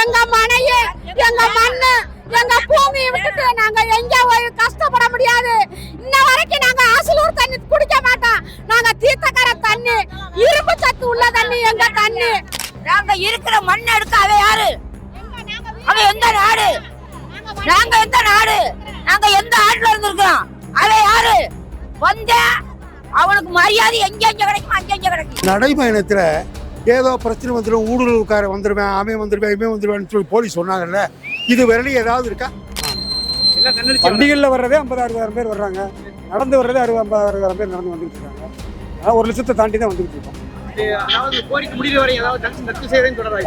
எங்க மனையே எங்க மண்ணு எங்க பூமியை விட்டுட்டு நாங்க எங்க கஷ்டப்பட முடியாது. இன்ன வரைக்கும் நாங்க ஆசலூர் தண்ணி குடிக்க மாட்டோம். நாங்க தீர்த்தக்கர தண்ணி இரும்பு சத்து உள்ள தண்ணி எங்க தண்ணி. நாங்க இருக்கிற மண் எடுக்க அவ யாரு? அவ எந்த நாடு? நாங்க எந்த நாடு? நாங்க எந்த ஆட்ல இருந்திருக்கிறோம்? அவ யாரு? வந்த அவனுக்கு மரியாதை எங்க எங்க கிடைக்கும் அங்க எங்க கிடைக்கும். நடைபயணத்தில் ஏதோ பிரச்சனை வந்துடும் ஊடுருவுக்கார வந்துடுவேன் அவன் வந்துடுவேன் இவன் வந்துடுவேன்னு சொல்லி போலீஸ் சொன்னாங்கல்ல இது வரலையும் ஏதாவது இருக்கா? பண்டிகையில் வர்றதே ஐம்பது அறுபதாயிரம் பேர் வர்றாங்க. நடந்து வர்றதே அறுபது ஐம்பது அறுபதாயிரம் பேர் நடந்து வந்துட்டு இருக்காங்க. அதான் ஒரு லட்சத்தை தாண்டி தான் வந்துட்டு இருக்கோம்.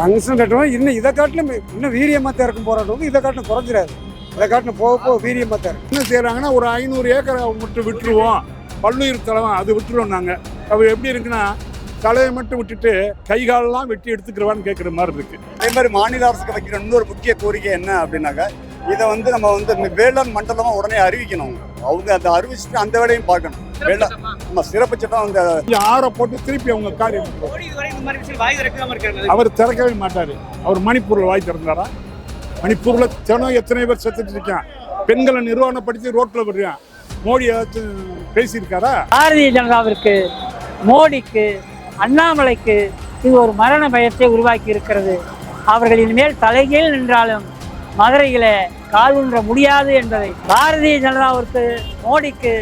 டங்ஷன் கட்டணும் இன்னும் இதை காட்டிலும் இன்னும் வீரியமாக தான் இருக்கும் போராட்டம் வந்து இதை காட்டிலும் குறைஞ்சிடாது. இதை காட்டிலும் போக போக வீரியமாக தான் இருக்கும் என்ன செய்கிறாங்கன்னா ஒரு ஐநூறு ஏக்கரை மட்டும் விட்டுருவோம். பல்லுயிர் தலைவன் அது விட்டுருவோம் நாங்கள் அது எப்படி இருக்குன்னா தலையை மட்டும் விட்டுட்டு கை காலெல்லாம் வெட்டி எடுத்துக்கிறவான்னு கேட்குற மாதிரி இருக்கு. அதே மாதிரி மாநில அரசுக்கு வைக்கிற இன்னொரு முக்கிய கோரிக்கை என்ன அப்படின்னாக்கா இதை வந்து நம்ம வந்து இந்த வேளாண் மண்டலமா உடனே அறிவிக்கணும். அவங்க அதை அறிவிச்சுட்டு அந்த வேலையும் பார்க்கணும். வேளாண் நம்ம சிறப்பு சட்டம் அந்த ஆற போட்டு திருப்பி அவங்க காரியம் அவர் திறக்கவே மாட்டாரு. அவர் மணிப்பூர்ல வாய் திறந்தாரா? மணிப்பூர்ல தினம் எத்தனை பேர் செத்துட்டு இருக்கான்? பெண்களை நிர்வாணப்படுத்தி ரோட்ல விடுறான். மோடி ஏதாச்சும் பேசியிருக்காரா? பாரதிய ஜனதாவிற்கு மோடிக்கு அண்ணாமலைக்கு இது ஒரு மரண பயத்தை உருவாக்கி இருக்கிறது. அவர்கள் இனிமேல் தலைகீழ் நின்றாலும் மதுரையில் கால் ஊன்ற முடியாது என்பதை பாரதிய ஜனதாவிற்கு மோடிக்கு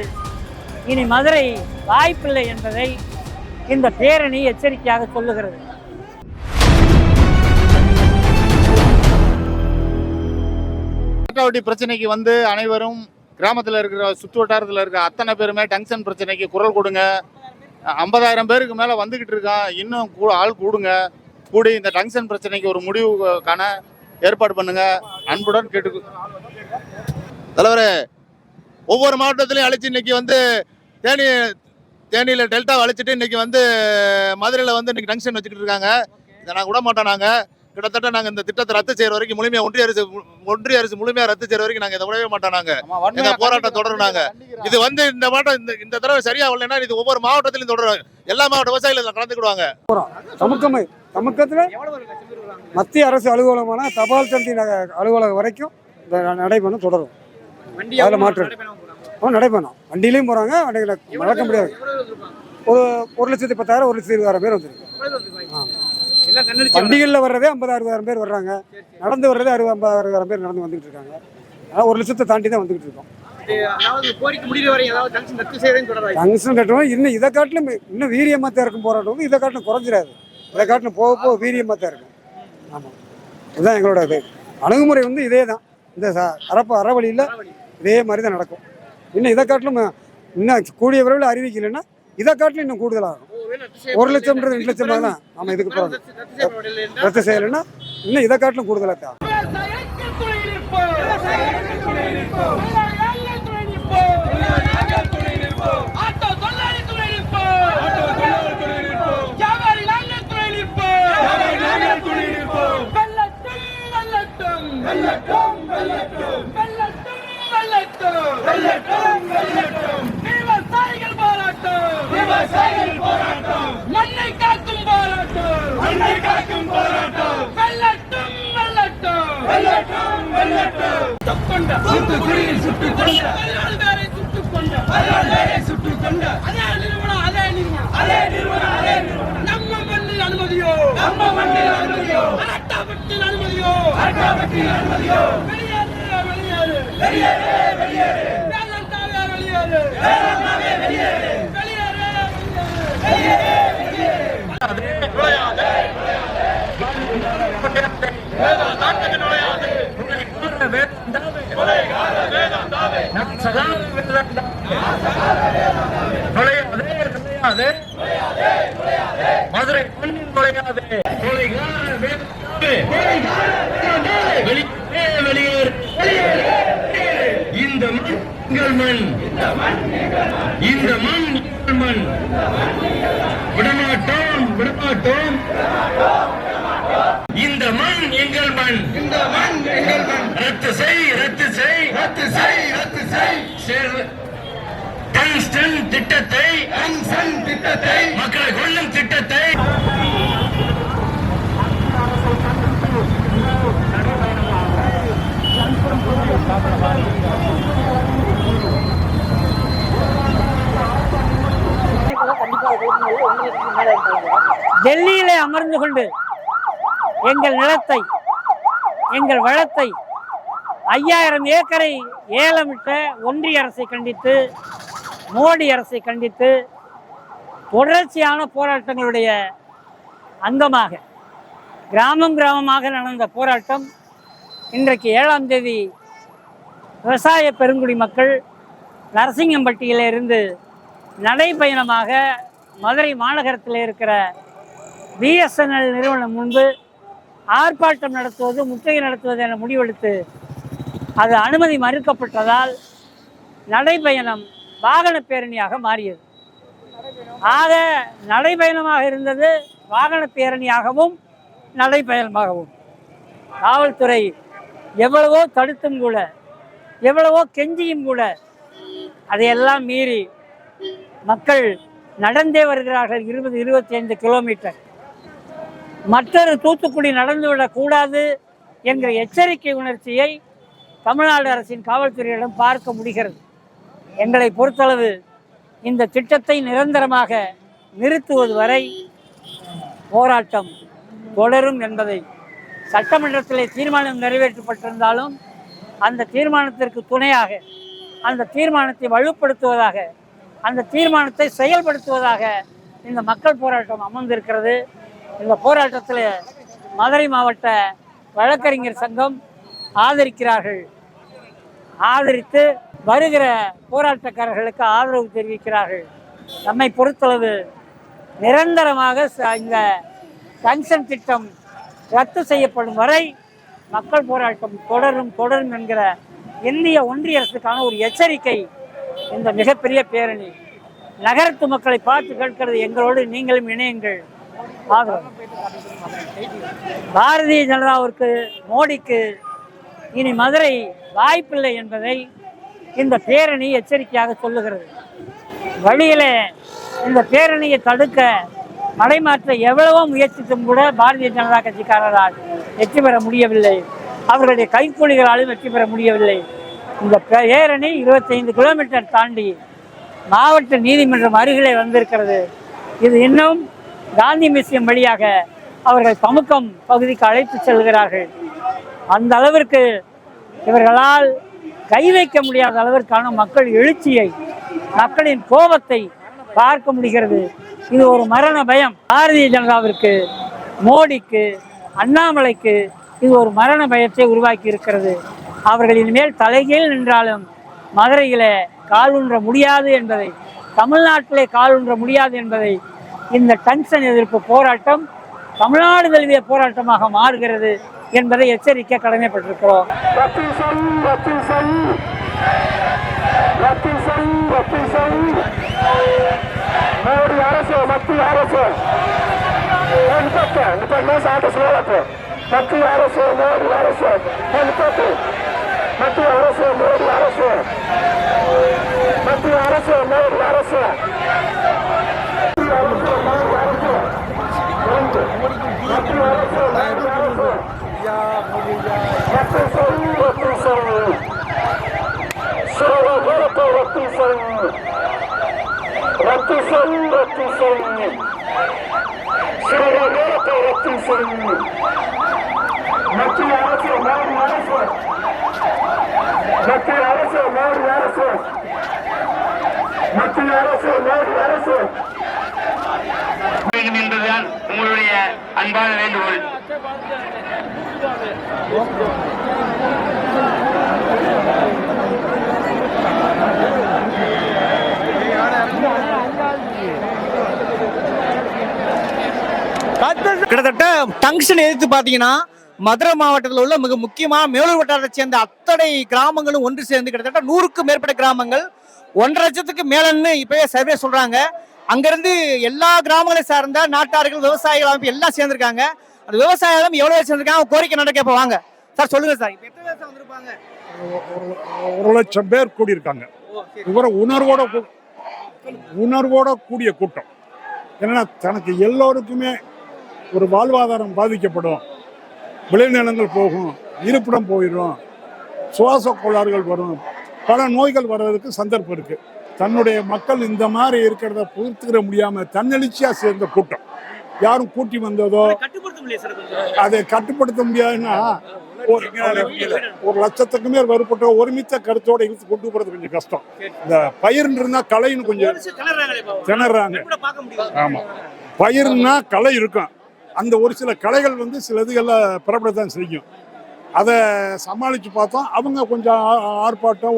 இனி மதுரை வாய்ப்பில்லை என்பதை இந்த பேரணி எச்சரிக்கையாக சொல்லுகிறது. காட்டாவட்டி பிரச்சனைக்கு வந்து அனைவரும் கிராமத்தில் இருக்கிற சுற்று வட்டாரத்தில் இருக்கிற அத்தனை பேருமே டங்ஷன் பிரச்சனைக்கு குரல் கொடுங்க. ஐம்பதாயிரம் பேருக்கு மேலே வந்துக்கிட்டு இருக்கான் இன்னும் கூ- ஆள் கூடுங்க. கூடி இந்த டங்ஷன் பிரச்சனைக்கு ஒரு முடிவுக்கான ஏற்பாடு பண்ணுங்க. அன்புடன் கேட்டு தலைவர் ஒவ்வொரு மாவட்டத்திலையும் அழைச்சி இன்னைக்கு வந்து தேனி தேனியில் டெல்டா அழைச்சிட்டு இன்னைக்கு வந்து மதுரையில் வந்து இன்னைக்கு டங்ஷன் வச்சுக்கிட்டு இருக்காங்க. இதை நான் விட மாட்டோம் நாங்கள் கிட்டத்தட்ட நாங்கள் இந்த திட்டத்தை ரத்து செய்கிற வரைக்கும் முழுமையாக ஒன்றிய அரசு ஒன்றிய அரசு முழுமையாக ரத்து செய்கிற வரைக்கும் நாங்கள் இதை விடவே மாட்டோம் நாங்கள் எங்க போராட்டம் தொடரும் நாங்க. இது வந்து இந்த மாவட்டம் இந்த இந்த தடவை சரியா வரலைன்னா இது ஒவ்வொரு மாவட்டத்திலும் தொடரும் எல்லா மாவட்ட விவசாயிகள் இதில் கலந்துக்கிடுவாங்க. தமுக்கம் தமுக்கத்தில் மத்திய அரசு அலுவலகமான தபால் தந்தி அலுவலகம் வரைக்கும் இந்த ந- நடைபயணம் தொடரும். வண்டி அதுல எவ்வளவு மாற்று. நடைபயணம் போறாங்க? அவன் நடைபயணம். வண்டியிலையும் போகிறாங்க நடக்க பேர் முடியாது? ஒரு ஒரு லட்சத்தி பத்தாயிரம் ஒரு லட்சத்தி இருபதாயிரம் பேர் வந்துருக்கு எவ்வளவு பண்டிகையில் வர்றதே ஐம்பது அறுபதாயிரம் பேர் வர்றாங்க. நடந்து வர்றதே அறுபது ஐம்பது அறுபதாயிரம் பேர் நடந்து வந்துட்டு இருக்காங்க. அதான் ஒரு லட்சத்தை தாண்டி தான் வந்துட்டு இருக்கோம். கட்டணும் இன்னும் இதை காட்டிலும் இன்னும் வீரியமாக தான் இருக்கும் போராட்டம் வந்து இதை காட்டிலும் குறைஞ்சிடாது. இதை காட்டிலும் போக போக வீரியமாக தான் இருக்கும். ஆமாம் இதுதான் எங்களோட இது. அணுகுமுறை வந்து இதே தான். இந்த அறப்ப அறவழியில் இதே மாதிரி தான் நடக்கும். இன்னும் இதை காட்டிலும் இன்னும் கூடிய விரைவில் அறிவிக்கலைன்னா இதை காட்டிலும் இன்னும் கூடுதலாகும். ஒரு லட்சம்ன்றது ரெண்டு லட்சம் தான். நம்ம இதுக்கு போகிறோம் ரத்து செய்யலைன்னா இன்னும் இதை காட்டிலும் கூடுதலாக தான் விவசாயிகள் போராட்டம் விவசாயிகள் போராட்டம். மண்ணை காக்கும் போராட்டம். மண்ணை காக்கும் போராட்டம். வெள்ளட்டும் வெள்ளட்டும் வெள்ளட்டும் வெள்ளட்டும் சுட்டுக்கொண்ட. சுட்டு குடியில் சுட்டுக்கொண்ட. பேரை சுட்டுக்கொண்ட. பேரை சுட்டுக்கொண்ட. அதே நிறுவனம் அதே நிறுவனம். அதே நிறுவனம் அதே நிறுவனம். நம்ம மண்ணில் அனுமதியோ? நம்ம மண்ணில் அனுமதியோ? அட்டாபட்டில் அனுமதியோ? அட்டாபட்டில் அனுமதியோ? வெளியேறு வெளியேறு. வெளியேறு வெளியேறு. வேதாந்தாவே வெளியேறு. வேதாந்தாவே வெளியேறு. மதுரை மண்ணின் நுழையாது இந்த மண் எங்கள் மண் இந்த மண். ரத்து செய் ரத்து செய். டங்ஸ்டன் திட்டத்தை டங்ஸ்டன் திட்டத்தை மக்களை கொள்ளும் திட்டத்தை டெல்லியிலே அமர்ந்து கொண்டு எங்கள் நிலத்தை எங்கள் வளத்தை ஐயாயிரம் ஏக்கரை ஏலமிட்ட ஒன்றிய அரசை கண்டித்து மோடி அரசை கண்டித்து தொடர்ச்சியான போராட்டங்களுடைய அங்கமாக கிராமம் கிராமமாக நடந்த போராட்டம் இன்றைக்கு ஏழாம் தேதி விவசாய பெருங்குடி மக்கள் நரசிங்கம்பட்டியிலிருந்து நடைபயணமாக மதுரை மாநகரத்தில் இருக்கிற பிஎஸ்என்எல் நிறுவனம் முன்பு ஆர்ப்பாட்டம் நடத்துவது முற்றுகை நடத்துவது என முடிவெடுத்து அது அனுமதி மறுக்கப்பட்டதால் நடைபயணம் வாகன பேரணியாக மாறியது. ஆக நடைபயணமாக இருந்தது வாகன பேரணியாகவும் நடைப்பயணமாகவும் காவல்துறை எவ்வளவோ தடுத்தும் கூட எவ்வளவோ கெஞ்சியும் கூட அதையெல்லாம் மீறி மக்கள் நடந்தே வருகிறார்கள் இருபது இருபத்தி ஐந்து கிலோமீட்டர். மற்றொரு தூத்துக்குடி நடந்துவிடக்கூடாது என்கிற எச்சரிக்கை உணர்ச்சியை தமிழ்நாடு அரசின் காவல்துறையிடம் பார்க்க முடிகிறது. எங்களை பொறுத்தளவு இந்த திட்டத்தை நிரந்தரமாக நிறுத்துவது வரை போராட்டம் தொடரும் என்பதை சட்டமன்றத்திலே தீர்மானம் நிறைவேற்றப்பட்டிருந்தாலும் அந்த தீர்மானத்திற்கு துணையாக அந்த தீர்மானத்தை வலுப்படுத்துவதாக அந்த தீர்மானத்தை செயல்படுத்துவதாக இந்த மக்கள் போராட்டம் அமர்ந்திருக்கிறது. இந்த போராட்டத்தில் மதுரை மாவட்ட வழக்கறிஞர் சங்கம் ஆதரிக்கிறார்கள். ஆதரித்து வருகிற போராட்டக்காரர்களுக்கு ஆதரவு தெரிவிக்கிறார்கள். நம்மை பொறுத்தளவு நிரந்தரமாக ச- இந்த பென்ஷன் திட்டம் ரத்து செய்யப்படும் வரை மக்கள் போராட்டம் தொடரும் தொடரும் என்கிற இந்திய ஒன்றிய அரசுக்கான ஒரு எச்சரிக்கை இந்த மிகப்பெரிய பேரணி. நகரத்து மக்களை பார்த்து கேட்கிறது எங்களோடு நீங்களும் இணையுங்கள். ஆதரவு. பாரதிய ஜனதாவிற்கு மோடிக்கு இனி மதுரை வாய்ப்பில்லை என்பதை இந்த பேரணி எச்சரிக்கையாக சொல்லுகிறது. வழியிலே இந்த பேரணியை தடுக்க மடைமாற்ற எவ்வளவோ முயற்சித்தும் கூட பாரதிய ஜனதா கட்சிக்காரரால் வெற்றி பெற முடியவில்லை. அவர்களுடைய கைக்கூலிகளாலும் வெற்றி பெற முடியவில்லை. இந்த பேரணி இருபத்தைந்து கிலோமீட்டர் தாண்டி மாவட்ட நீதிமன்றம் அருகிலே வந்திருக்கிறது. இது இன்னும் காந்தி மியூசியம் வழியாக அவர்கள் தமுக்கம் பகுதிக்கு அழைத்து செல்கிறார்கள். அந்த அளவிற்கு இவர்களால் கை வைக்க முடியாத அளவிற்கான மக்கள் எழுச்சியை மக்களின் கோபத்தை பார்க்க முடிகிறது. இது ஒரு மரண பயம். பாரதிய ஜனதாவிற்கு மோடிக்கு அண்ணாமலைக்கு இது ஒரு மரண பயத்தை உருவாக்கி இருக்கிறது. அவர்களின் மேல் தலைகீழ் நின்றாலும் மதுரையில் கால் உன்ற முடியாது என்பதை தமிழ்நாட்டிலே காலூன்ற முடியாது என்பதை இந்த டங்ஷன் எதிர்ப்பு போராட்டம் தமிழ்நாடு தழுவிய போராட்டமாக மாறுகிறது. என்பதை எச்சரிக்க கடமைப்பட்டிருக்கிறோம். மோடி அரசு மத்திய அரசு மத்திய அரசு மோடி அரசு மத்திய அரசு மோடி அரசு மத்திய அரசு மோடி அரசு மத்திய அரசு மோடி அரசு மத்திய அரசு மோடி அரசு ரத்து செய் ரத்து செய் சிறுவர்களுக்கு ரத்து செய் ரத்து செய் ரத்து செய் சிறுவர்களுக்கு ரத்து செய் மத்திய அரசு மாறு அரசு மத்திய அரசு மாறு அரசு மத்திய அரசு மாறு அரசு என்பதுதான் உங்களுடைய அன்பான வேண்டுகோள். கிட்டத்தட்ட டங்ஷன் எதிர்த்து பார்த்தீங்கன்னா மதுரை மாவட்டத்தில் உள்ள மிக முக்கியமான மேலூர் வட்டாரத்தை சேர்ந்த அத்தனை கிராமங்களும் ஒன்று சேர்ந்து கிட்டத்தட்ட நூறுக்கும் மேற்பட்ட கிராமங்கள் ஒன்றரை லட்சத்துக்கு மேலன்னு இப்போயே சர்வே சொல்கிறாங்க அங்கேருந்து எல்லா கிராமங்களை சார்ந்த நாட்டார்கள் விவசாயிகள் அமைப்பு எல்லாம் சேர்ந்துருக்காங்க. அந்த விவசாயம் எவ்வளோ சேர்ந்துருக்காங்க கோரிக்கை நடக்க இப்போ வாங்க. சார் சொல்லுங்கள் சார் இப்போ எத்தனை பேர் வந்திருப்பாங்க? ஒரு லட்சம் பேர் கூடியிருக்காங்க. இவர உணர்வோட கூ- உணர்வோட கூடிய கூட்டம். என்னன்னா தனக்கு எல்லோருக்குமே ஒரு வாழ்வாதாரம் பாதிக்கப்படும். விளைநிலங்கள் போகும் இருப்பிடம் போயிடும் சுவாச கோளாறுகள் வரும். பல நோய்கள் வர்றதுக்கு சந்தர்ப்பம் இருக்கு. தன்னுடைய மக்கள் இந்த மாதிரி இருக்கிறத பொறுத்துக்கிற முடியாம தன்னெழுச்சியா சேர்ந்த கூட்டம். யாரும் கூட்டி வந்ததோ அதை கட்டுப்படுத்த முடியாதுன்னா ஒரு லட்சத்துக்கு மேல் வருப்பட்ட ஒருமித்த கருத்தோட இழுத்து கொண்டு போறது கொஞ்சம் கஷ்டம். இந்த பயிர்னு இருந்தா கலைன்னு கொஞ்சம். திணறாங்க ஆமா. பயிர்னா களை இருக்கும். அந்த ஒரு சில களைகள் வந்து சில இதுகள்ல புறப்படத்தான் செய்யும் அதை சமாளிச்சு பார்த்தோம் அவங்க கொஞ்சம் ஆர்ப்பாட்டம்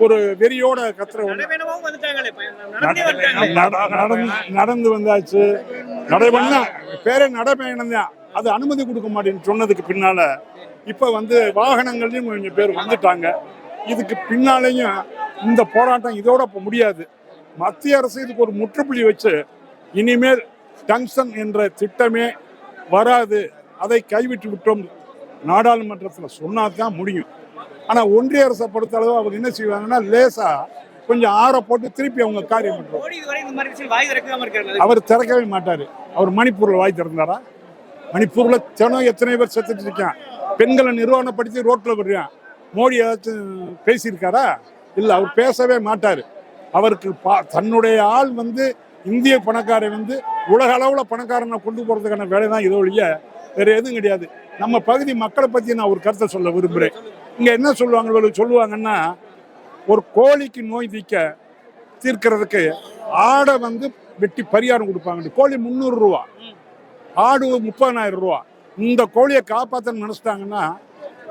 ஒரு வெறியோட கத்துற. நடந்தே நடந்து வந்தாச்சு நடைபயணம். பேரே நடைபயணம் தான் அது அனுமதி கொடுக்க மாட்டேன்னு சொன்னதுக்கு பின்னால இப்ப வந்து வாகனங்கள்லயும் கொஞ்சம் பேர் வந்துட்டாங்க இதுக்கு பின்னாலேயும் இந்த போராட்டம் இதோட இப்ப முடியாது மத்திய அரசு இதுக்கு ஒரு முற்றுப்புள்ளி வச்சு இனிமேல் டங்ஷன் என்ற திட்டமே வராது. அதை கைவிட்டு விட்டோம். நாடாளுமன்றத்தில் சொன்னா தான் முடியும். ஆனா ஒன்றிய அரசை பொறுத்தளவு அவங்க என்ன செய்வாங்கன்னா லேசா கொஞ்சம் ஆற போட்டு திருப்பி அவங்க காரியம் அவர் திறக்கவே மாட்டாரு. அவர் மணிப்பூர்ல வாய் திறந்தாரா? மணிப்பூர்ல தினம் எத்தனை பேர் செத்துட்டு இருக்கான். பெண்களை நிர்வாணப்படுத்தி ரோட்ல விடுறான். மோடி ஏதாச்சும் பேசியிருக்காரா? இல்ல அவர் பேசவே மாட்டாரு. அவருக்கு பா- தன்னுடைய ஆள் வந்து இந்திய பணக்காரன் வந்து உலக அளவில் பணக்காரனை கொண்டு போகிறதுக்கான வேலை தான் இதோ ஒழிய வேறு எதுவும் கிடையாது. நம்ம பகுதி மக்களை பற்றி நான் ஒரு கருத்தை சொல்ல விரும்புகிறேன் இங்கே என்ன சொல்லுவாங்க சொல்லுவாங்கன்னா ஒரு கோழிக்கு நோய் தீக்க தீர்க்கிறதுக்கு ஆடை வந்து வெட்டி பரிகாரம் கொடுப்பாங்க கோழி முந்நூறு ரூபா ஆடு முப்பதனாயிரம் ரூபா. இந்த கோழியை காப்பாத்தன்னு நினச்சிட்டாங்கன்னா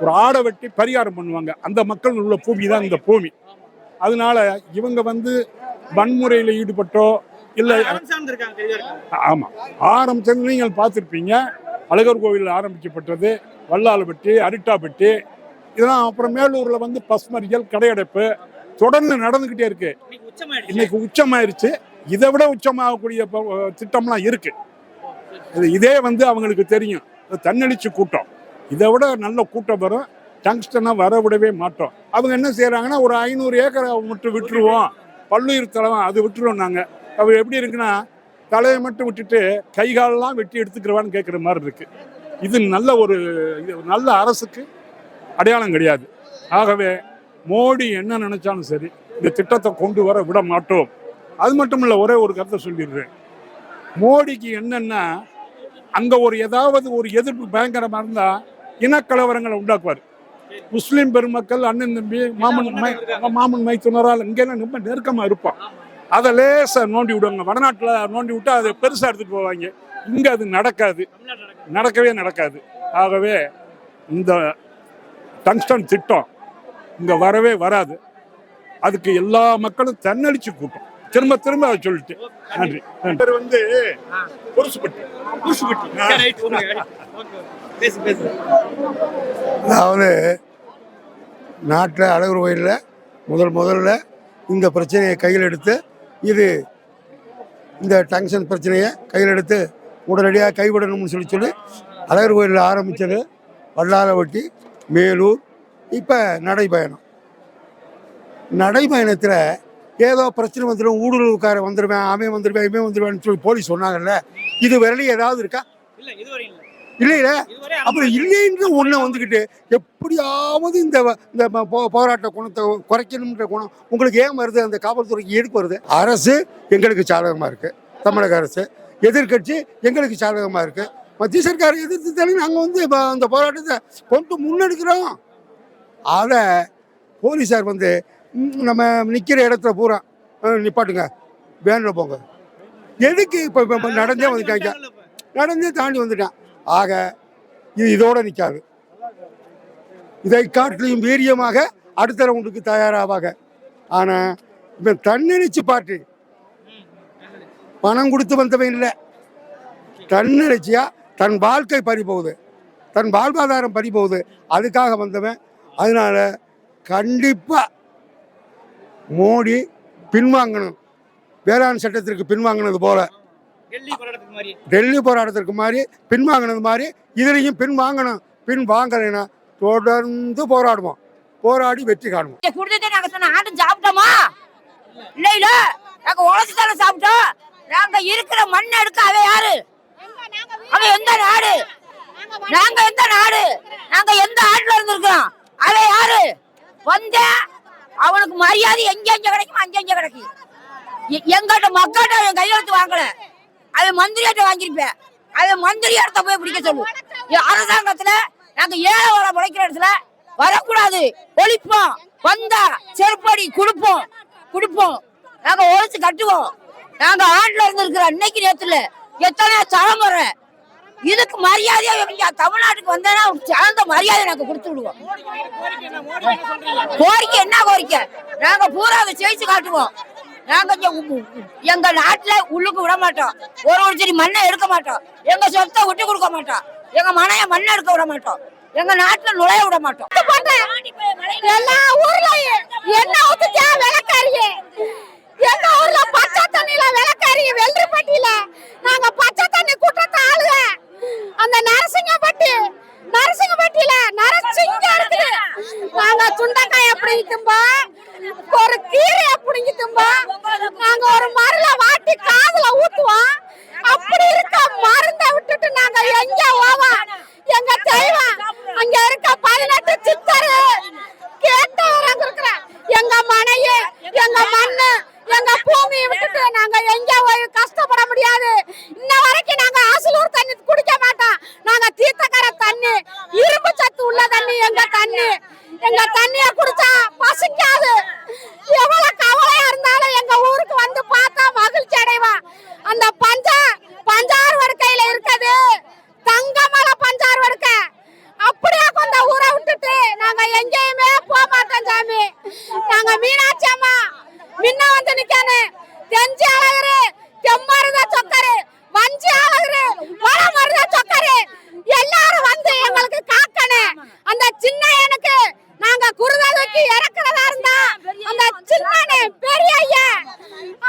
ஒரு ஆடை வெட்டி பரிகாரம் பண்ணுவாங்க. அந்த மக்கள் உள்ள பூமி தான் இந்த பூமி. அதனால இவங்க வந்து வன்முறையில் ஈடுபட்டோ இல்லை அறம் சார்ந்திருக்காங்க தெளிவா இருக்காங்க ஆமா. ஆரம்பிச்சது நீங்கள் பார்த்துருப்பீங்க. அழகர் கோவில் ஆரம்பிக்கப்பட்டது வல்லாலப்பட்டி அரிட்டாப்பட்டி இதெல்லாம் அப்புறம் மேலூர்ல வந்து பஸ்மறியல் கடையடைப்பு தொடர்ந்து நடந்துகிட்டே இருக்கு. இன்னைக்கு உச்சமாயிருச்சு. இதை விட உச்சமாகக்கூடிய திட்டம்லாம் இருக்கு. இது வந்து அவங்களுக்கு தெரியும். தன்னெழுச்சி கூட்டம். இதை விட நல்ல கூட்டம் வரும். டங்ஸ்டனா வர விடவே மாட்டோம். அவங்க என்ன செய்யறாங்கன்னா ஒரு ஐநூறு ஏக்கரை மட்டும் விட்டுருவோம். பல்லுயிர் தலைவன் அது விட்டுருவோம் நாங்க. அவர் எப்படி இருக்குன்னா தலையை மட்டும் விட்டுட்டு கை காலெல்லாம் வெட்டி எடுத்துக்கிறவான்னு கேட்குற மாதிரி இருக்கு. இது நல்ல ஒரு இது நல்ல அரசுக்கு அடையாளம் கிடையாது. ஆகவே மோடி என்ன நினைச்சாலும் சரி இந்த திட்டத்தை கொண்டு வர விட மாட்டோம். அது மட்டும் இல்லை ஒரே ஒரு கருத்தை சொல்லிடுறேன். மோடிக்கு என்னன்னா அங்க ஒரு ஏதாவது ஒரு எதிர்ப்பு பயங்கரமா இருந்தா இனக்கலவரங்களை உண்டாக்குவார். முஸ்லிம் பெருமக்கள் அண்ணன் தம்பி மாமன் மை- மாமன் மைத்துனரால் இங்கெல்லாம் ரொம்ப நெருக்கமா இருப்பான். அதை லேசா நோண்டி விடுவாங்க. வடநாட்டுல நோண்டி விட்டா அதை பெருசா எடுத்துட்டு போவாங்க. இங்க அது நடக்காது. நடக்கவே நடக்காது. ஆகவே இந்த டங்ஸ்டன் திட்டம் இங்க வரவே வராது. அதுக்கு எல்லா மக்களும் தன்னடிச்சு கூட்டம். திரும்ப திரும்ப அதை சொல்லிட்டு. நன்றி. பேர் வந்து அதாவது நாட்டில் அழகர் கோயிலில் முதல் முதல்ல இந்த பிரச்சனையை கையில் எடுத்து இது இந்த டங்ஷன் பிரச்சனையை கையில் எடுத்து உடனடியாக கைவிடணும்னு சொல்லி சொல்லி அழகர் கோயிலில் ஆரம்பித்தது வல்லாரவட்டி மேலூர் இப்போ நடைபயணம். நடைபயணத்தில் ஏதோ பிரச்சனை வந்துடும் ஊடுருவுக்கார வந்துடுவேன் அவன் வந்துடுவேன் இவன் வந்துடுவேன்னு சொல்லி போலீஸ் சொன்னாங்கல்ல இது வரலையும் ஏதாவது இருக்கா? இல்லை இதுவரை இல்ல. இல்லையில அப்புறம் இல்லைன்ற ஒண்ணை வந்துக்கிட்டு எப்படியாவது இந்த இந்த போராட்ட குணத்தை குறைக்கணுன்ற குணம் உங்களுக்கு ஏன் வருது? அந்த காவல்துறைக்கு எதுக்கு வருது? அரசு எங்களுக்கு சாதகமா இருக்கு. தமிழக அரசு எதிர்க்கட்சி எங்களுக்கு சாதகமா இருக்கு. மத்திய சர்க்காரை எதிர்த்து தானே நாங்கள் வந்து இப்ப அந்த போராட்டத்தை கொண்டு முன்னெடுக்கிறோம். அதை போலீஸார் வந்து நம்ம நிற்கிற இடத்துல பூரா நிப்பாட்டுங்க. வேனில் போங்க. எதுக்கு இப்போ இப்போ நடந்தே வந்துட்டாங்க நடந்தே தாண்டி வந்துட்டான். ஆக இது இதோடு நிற்காது இதை காட்டிலையும் வீரியமாக அடுத்த ரவுண்டுக்கு தயாராவாங்க ஆனால் இவன் தன்னெழுச்சி பாட்டு. பணம் கொடுத்து வந்தவன் இல்லை. தன்னெழுச்சியாக தன் வாழ்க்கை பறி போகுது. தன் வாழ்வாதாரம் பறி போகுது. அதுக்காக வந்தவன். அதனால் கண்டிப்பாக மோடி பின்வாங்கணும். வேளாண் சட்டத்திற்கு பின்வாங்கினது போல. டெல்லி போராட்டத்திற்கு மாதிரி பின்வாங்கினது மாதிரி இதுலேயும் பின் வாங்கணும் பின் வாங்கலைன்னா தொடர்ந்து போராடுவோம். போராடி வெற்றி காணுவோம். இதை கொடுத்துட்டு நாங்க சொன்ன ஆட்டம் சாப்பிட்டோமா? இல்ல இல்ல. நாங்க உழைச்சு தானே சாப்பிட்டோம். நாங்க இருக்கிற மண் எடுக்க அவன் யாரு? அவன் எந்த நாடு? நாங்க எந்த நாடு? நாங்க எந்த ஆட்டுல இருந்திருக்கிறோம்? அவன் யாரு? வந்த அவனுக்கு மரியாதை எங்க எங்க கிடைக்கும் அங்க எங்க கிடைக்கும் எ- எங்கிட்ட மக்கள்கிட்ட கையெழுத்து வாங்கல. அது மந்திரியாட்ட வாங்கியிருப்பேன். அது மந்திரி இடத்த போய் பிடிக்க சொல்லு. அரசாங்கத்துல நாங்க ஏழை வர முளைக்கிற இடத்துல வரக்கூடாது. ஒழிப்போம். வந்தா செருப்படி கொடுப்போம். கொடுப்போம். நாங்க ஒழிச்சு கட்டுவோம். நாங்க ஆண்டுல இருந்து இருக்கிற இன்னைக்கு நேரத்துல எத்தனை தலைமுறை இதுக்கு மரியாதையா இவங்க தமிழ்நாட்டுக்கு வந்தேன்னா சார்ந்த மரியாதை நாங்க கொடுத்து விடுவோம். கோரிக்கை என்ன கோரிக்கை? நாங்க பூரா ஜெயிச்சு காட்டுவோம். நாங்க எங்க நாட்டுல உள்ளுக்கு விட மாட்டோம். ஒரு ஒரு செடி மண்ணை எடுக்க மாட்டோம். எங்க சொத்தை விட்டு கொடுக்க மாட்டோம். எங்க மனைய மண்ணை எடுக்க விட மாட்டோம். எங்க நாட்டுல நுழைய விட மாட்டோம். எல்லா ஊர்லயும் என்ன ஊத்துச்சா விளக்காரியே எங்க ஊர்ல பச்சை தண்ணில விளக்காரிய வெள்ளரிப்பட்டியில. நாங்க பச்சை தண்ணி கூட்டத்தை ஆளுக அந்த நரசிங்கப்பட்டி நரசிங்கப்பட்டியில நரசிங்க இருக்குது. நாங்க சுண்டைக்காய பிடிங்கி தும்போம் ஒரு கீரை பிடிங்கி தும்போம் நாங்க ஒரு மருள வாட்டி காதுல ஊத்துவோம். அப்படி இருக்க மருந்த விட்டுட்டு நாங்க எங்க போவோம்? எங்க தெய்வம் அங்க இருக்க பதினெட்டு சித்தரு கேட்டவரங்க இருக்கிற எங்க மனையே எங்க மண்ணு எங்க பூமியை விட்டுட்டு நாங்க எங்க போய் கஷ்டப்பட முடியாது இன்ன வரைக்கும் நாங்க ஆசலூர் தண்ணி குடிக்க மாட்டோம் நாங்க தீர்த்தக்கர தண்ணி இரும்பு சத்து உள்ள தண்ணி எங்க தண்ணி எங்க தண்ணிய குடிச்சா பசிக்காது எவ்வளவு கவலையா இருந்தாலும் எங்க ஊருக்கு வந்து பார்த்தா மகிழ்ச்சி அடைவான் அந்த பஞ்சா பஞ்சாறு வடுக்கையில இருக்குது தங்கமலை பஞ்சாறு வடுக்கை அப்படியே கொண்ட ஊரை விட்டுட்டு நாங்க எங்கேயுமே போக மாட்டோம் சாமி நாங்க மீனாட்சி அம்மா முன்ன வந்து நிக்கானு தெஞ்சி அழகரு தெம்மருதா சொக்கரு. வஞ்சி அழகரு வளமருதா சொக்கரு. எல்லாரும் வந்து எங்களுக்கு காக்கணும் அந்த சின்ன எனக்கு நாங்க குருதலுக்கு இறக்குறதா இருந்தா அந்த சின்னனு பெரிய ஐயா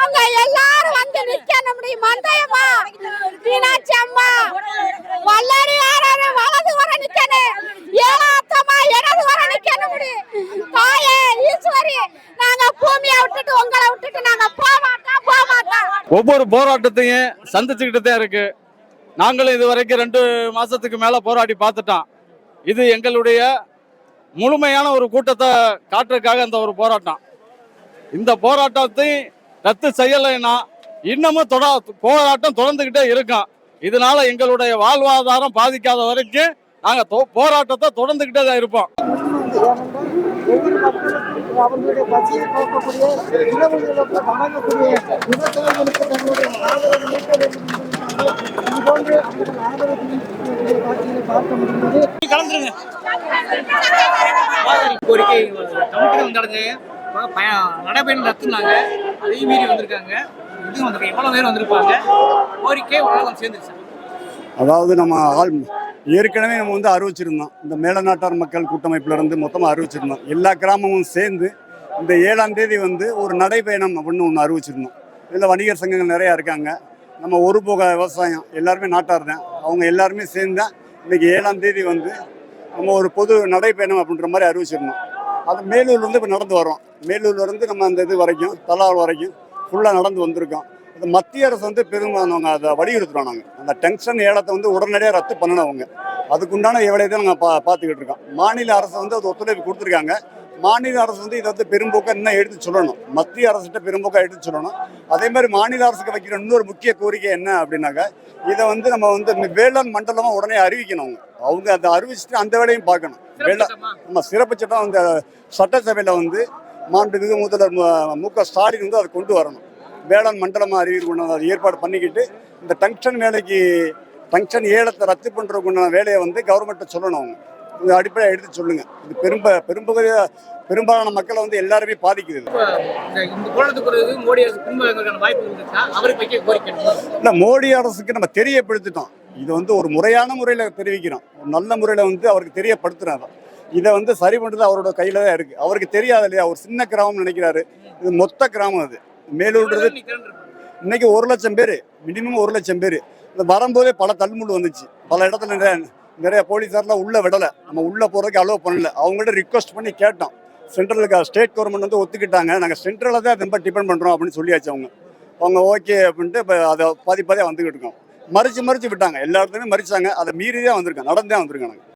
அவங்க எல்லாரும் வந்து நிக்கணும் முடியும். மந்தையம்மா மீனாட்சி அம்மா வல்லாரி யாராரு வலது வர நிக்கணும் ஏழாத்தம்மா தாயே ஈஸ்வரி நாங்க பூமியை விட்டுட்டு உங்களை விட்டுட்டு நாங்க போக மாட்டோம் போக மாட்டோம் ஒவ்வொரு போராட்டத்தையும் சந்திச்சுக்கிட்டு தான் இருக்கு. நாங்களும் இது வரைக்கும் ரெண்டு மாசத்துக்கு மேல போராடி பார்த்துட்டோம். இது எங்களுடைய முழுமையான ஒரு கூட்டத்தை காட்டுறதுக்காக இந்த ஒரு போராட்டம். இந்த போராட்டத்தை ரத்து செய்யலைன்னா இன்னமும் தொட போராட்டம் தொடர்ந்துகிட்டே இருக்கும். இதனால எங்களுடைய வாழ்வாதாரம் பாதிக்காத வரைக்கும் நாங்க தொ- போராட்டத்தை தொடர்ந்துகிட்டே தான் இருப்போம். ஒவ்வொரு மக்களுக்கும் அவர்களுடைய பசியை போக்கக்கூடிய உணவுகளுக்கு வழங்கக்கூடிய விவசாயிகளுக்கு தங்களுடைய ஆதரவு நீக்க வேண்டும் என்பதற்காக இது போன்று அவர்கள் ஆதரவு நீக்கக்கூடிய காட்சிகளை பார்க்க முடிந்தது கலந்துருங்க கோரிக்கை கமிட்டி வந்தாங்க நடைபயணம் நடத்துனாங்க. அதையும் மீறி வந்திருக்காங்க. இதுவும் வந்திருக்காங்க எவ்வளவு பேர் வந்திருப்பாங்க? கோரிக்கை உலகம் சேர்ந்துருச்சு. அதாவது நம்ம ஆள் ஏற்கனவே நம்ம வந்து அறிவிச்சிருந்தோம். இந்த மேலநாட்டார் மக்கள் கூட்டமைப்பிலிருந்து மொத்தமாக அறிவிச்சிருந்தோம். எல்லா கிராமமும் சேர்ந்து இந்த ஏழாம் தேதி வந்து ஒரு நடைபயணம் அப்படின்னு ஒன்று அறிவிச்சிருந்தோம். இதில் வணிகர் சங்கங்கள் நிறையா இருக்காங்க. நம்ம ஒரு போக விவசாயம் எல்லாருமே நாட்டார் தான். அவங்க எல்லாருமே சேர்ந்து தான் இன்னைக்கு ஏழாம் தேதி வந்து நம்ம ஒரு பொது நடைபயணம் அப்படின்ற மாதிரி அறிவிச்சிருந்தோம். அது மேலூர்லேருந்து இப்போ நடந்து வரோம் மேலூர்லேருந்து நம்ம அந்த இது வரைக்கும் தலால் வரைக்கும் ஃபுல்லாக நடந்து வந்திருக்கோம். மத்திய அரசு வந்து பெரும்பாலும் அதை வலியுறுத்துறோம் நாங்கள் அந்த டென்ஷன் ஏலத்தை வந்து உடனடியாக ரத்து பண்ணணும் அவங்க. அதுக்குண்டான வேலையை தான் நாங்கள் பா பார்த்துக்கிட்டு இருக்கோம். மாநில அரசு வந்து அது ஒத்துழைப்பு கொடுத்துருக்காங்க. மாநில அரசு வந்து இதை வந்து பெரும்போக்கா இன்னும் எடுத்து சொல்லணும். மத்திய அரசுகிட்ட பெரும்போக்கா எடுத்து சொல்லணும். அதே மாதிரி மாநில அரசுக்கு வைக்கிற இன்னொரு முக்கிய கோரிக்கை என்ன அப்படின்னாக்கா இதை வந்து நம்ம வந்து வேளாண் மண்டலமாக உடனே அறிவிக்கணும் அவங்க. அவங்க அதை அறிவிச்சுட்டு அந்த வேலையும் பார்க்கணும். வேளாண் நம்ம சிறப்பு சட்டம் அந்த சட்டசபையில் வந்து மாண்புமிகு முதல்வர் மு க ஸ்டாலின் வந்து அதை கொண்டு வரணும். வேளாண் மண்டலமாக அறிவிக்க கொண்டு வந்து அதை ஏற்பாடு பண்ணிக்கிட்டு இந்த டங்ஷன் வேலைக்கு டங்ஷன் ஏலத்தை ரத்து பண்ணுறதுக்கு உண்டான வேலையை வந்து கவர்மெண்ட்டை சொல்லணும் அவங்க. இந்த அடிப்படையை எடுத்து சொல்லுங்க. இது பெரும்ப பெரும்பகுதி பெரும்பாலான மக்களை வந்து எல்லாருமே பாதிக்குது. இல்லை மோடி அரசுக்கு நம்ம தெரியப்படுத்திட்டோம். இது வந்து ஒரு முறையான முறையில் தெரிவிக்கிறோம். ஒரு நல்ல முறையில் வந்து அவருக்கு தெரியப்படுத்துறாங்க. இதை வந்து சரி பண்ணுறது அவரோட கையில் தான் இருக்குது அவருக்கு தெரியாது இல்லையா? ஒரு சின்ன கிராமம் நினைக்கிறாரு. இது மொத்த கிராமம் அது. மேலூர்ன்றது இன்னைக்கு ஒரு லட்சம் பேர் மினிமம் ஒரு லட்சம் பேர். இந்த வரும்போதே பல தள்ளுமுள்ளு வந்துச்சு. பல இடத்துல நிறைய நிறைய போலீஸார்லாம் உள்ள விடலை. நம்ம உள்ள போறதுக்கு அலோவ் பண்ணல. அவங்கள்ட்ட ரிக்வஸ்ட் பண்ணி கேட்டோம். சென்ட்ரலுக்கு ஸ்டேட் கவர்மெண்ட் வந்து ஒத்துக்கிட்டாங்க. நாங்கள் சென்ட்ரலில் தான் ரொம்ப டிபெண்ட் பண்ணுறோம் அப்படின்னு சொல்லியாச்சு அவங்க. அவங்க ஓகே அப்படின்ட்டு இப்போ அதை பாதி பாதியாக வந்துக்கிட்டு இருக்கோம். மறிச்சு மறிச்சு விட்டாங்க. எல்லா இடத்துலையுமே மறிச்சாங்க. அதை மீறி தான் வந்திருக்கோம் நடந்தே வந்திருக்காங்க.